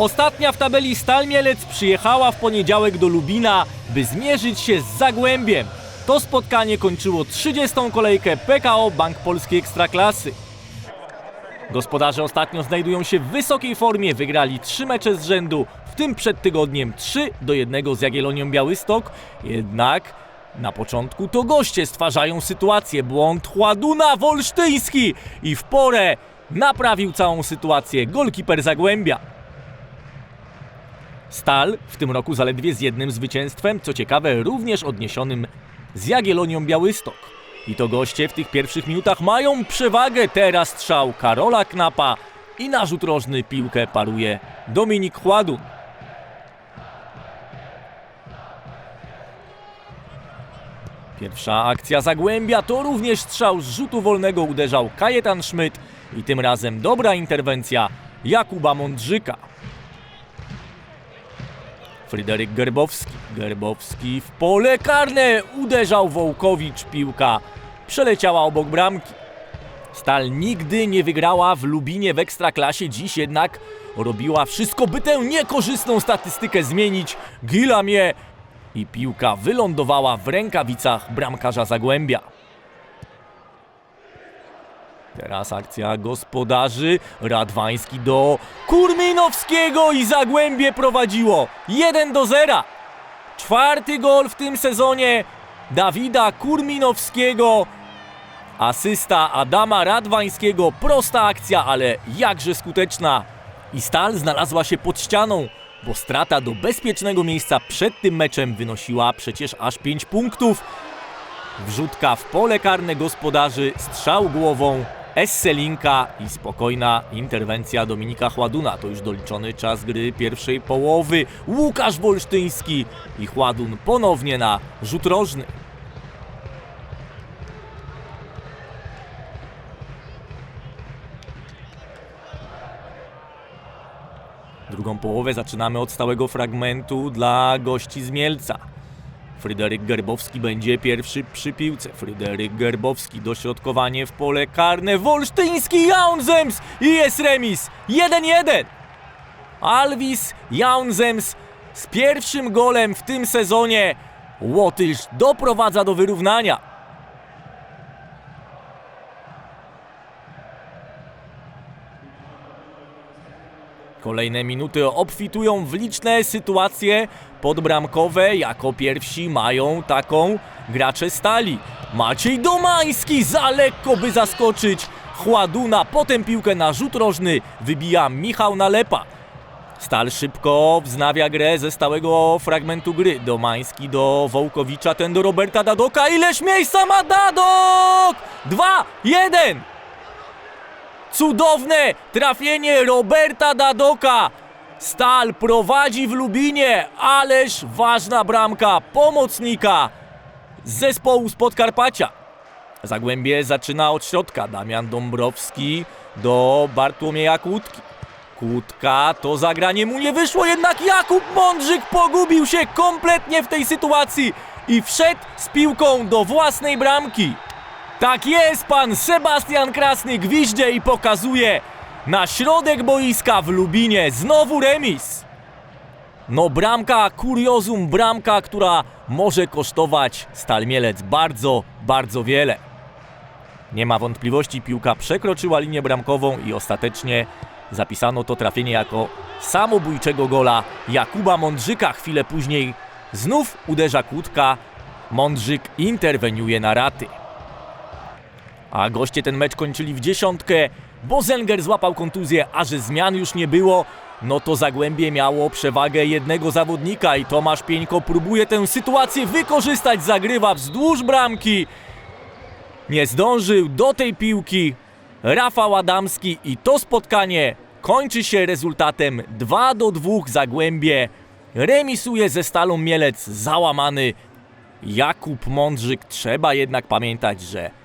Ostatnia w tabeli Stal Mielec przyjechała w poniedziałek do Lubina, by zmierzyć się z Zagłębiem. To spotkanie kończyło 30. kolejkę PKO Bank Polskiej Ekstraklasy. Gospodarze ostatnio znajdują się w wysokiej formie, wygrali trzy mecze z rzędu, w tym przed tygodniem 3 do 1 z Jagiellonią Białystok. Jednak na początku to goście stwarzają sytuację. Błąd Chładuna Wolsztyński i w porę naprawił całą sytuację golkiper Zagłębia. Stal w tym roku zaledwie z jednym zwycięstwem, co ciekawe również odniesionym z Jagiellonią Białystok. I to goście w tych pierwszych minutach mają przewagę. Teraz strzał Karola Knapa i na rzut rożny piłkę paruje Dominik Chładun. Pierwsza akcja Zagłębia to również strzał z rzutu wolnego uderzał Kajetan Schmidt i tym razem dobra interwencja Jakuba Mądrzyka. Fryderyk Gerbowski. Gerbowski w pole karne. Uderzał Wołkowicz. Piłka przeleciała obok bramki. Stal nigdy nie wygrała w Lubinie w Ekstraklasie. Dziś jednak robiła wszystko, by tę niekorzystną statystykę zmienić. Gilamie i piłka wylądowała w rękawicach bramkarza Zagłębia. Teraz akcja gospodarzy. Radwański do Kurminowskiego i Zagłębie prowadziło 1 do 0. Czwarty gol w tym sezonie Dawida Kurminowskiego. Asysta Adama Radwańskiego. Prosta akcja, ale jakże skuteczna. I Stal znalazła się pod ścianą, bo strata do bezpiecznego miejsca przed tym meczem wynosiła przecież aż 5 punktów. Wrzutka w pole karne gospodarzy, strzał głową Esselinka i spokojna interwencja Dominika Chładuna. To już doliczony czas gry pierwszej połowy. Łukasz Wolsztyński i Chładun ponownie na rzut rożny. Drugą połowę zaczynamy od stałego fragmentu dla gości z Mielca. Fryderyk Gerbowski będzie pierwszy przy piłce. Fryderyk Gerbowski, dośrodkowanie w pole karne. Wolsztyński Jaunzems i jest remis. 1-1. Alvis Jaunzems z pierwszym golem w tym sezonie. Łotysz doprowadza do wyrównania. Kolejne minuty obfitują w liczne sytuacje podbramkowe. Jako pierwsi mają taką gracze stali. Maciej Domański za lekko, by zaskoczyć Chładuna. Potem piłkę na rzut rożny wybija Michał Nalepa. Stal szybko wznawia grę ze stałego fragmentu gry. Domański do Wołkowicza, ten do Roberta Dadoka. Ileż miejsca ma Dadok! 2-1! Cudowne trafienie Roberta Dadoka. Stal prowadzi w Lubinie, ależ ważna bramka pomocnika zespołu z Podkarpacia. Zagłębie zaczyna od środka. Damian Dąbrowski do Bartłomieja Kłódki. Kłódka, to zagranie mu nie wyszło, jednak Jakub Mądrzyk pogubił się kompletnie w tej sytuacji i wszedł z piłką do własnej bramki. Tak jest, pan Sebastian Krasny gwiździe i pokazuje na środek boiska w Lubinie. Znowu remis. No bramka, kuriozum, bramka, która może kosztować Stal Mielec bardzo, bardzo wiele. Nie ma wątpliwości, piłka przekroczyła linię bramkową i ostatecznie zapisano to trafienie jako samobójczego gola Jakuba Mądrzyka. Chwilę później znów uderza kłódka. Mądrzyk interweniuje na raty. A goście ten mecz kończyli w dziesiątkę, bo Zenger złapał kontuzję, a że zmian już nie było, no to Zagłębie miało przewagę jednego zawodnika i Tomasz Pieńko próbuje tę sytuację wykorzystać, zagrywa wzdłuż bramki. Nie zdążył do tej piłki Rafał Adamski i to spotkanie kończy się rezultatem 2 do 2 Zagłębie. Remisuje ze Stalą Mielec załamany Jakub Mądrzyk. Trzeba jednak pamiętać, że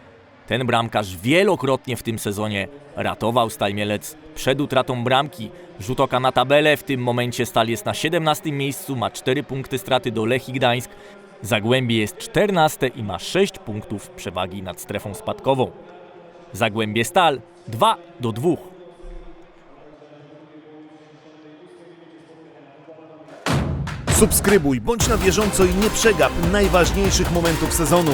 ten bramkarz wielokrotnie w tym sezonie ratował Stal Mielec przed utratą bramki. Rzut oka na tabelę, w tym momencie Stal jest na 17 miejscu, ma 4 punkty straty do Lechii Gdańsk. Zagłębie jest 14 i ma 6 punktów przewagi nad strefą spadkową. Zagłębie Stal 2 do 2. Subskrybuj, bądź na bieżąco i nie przegap najważniejszych momentów sezonu.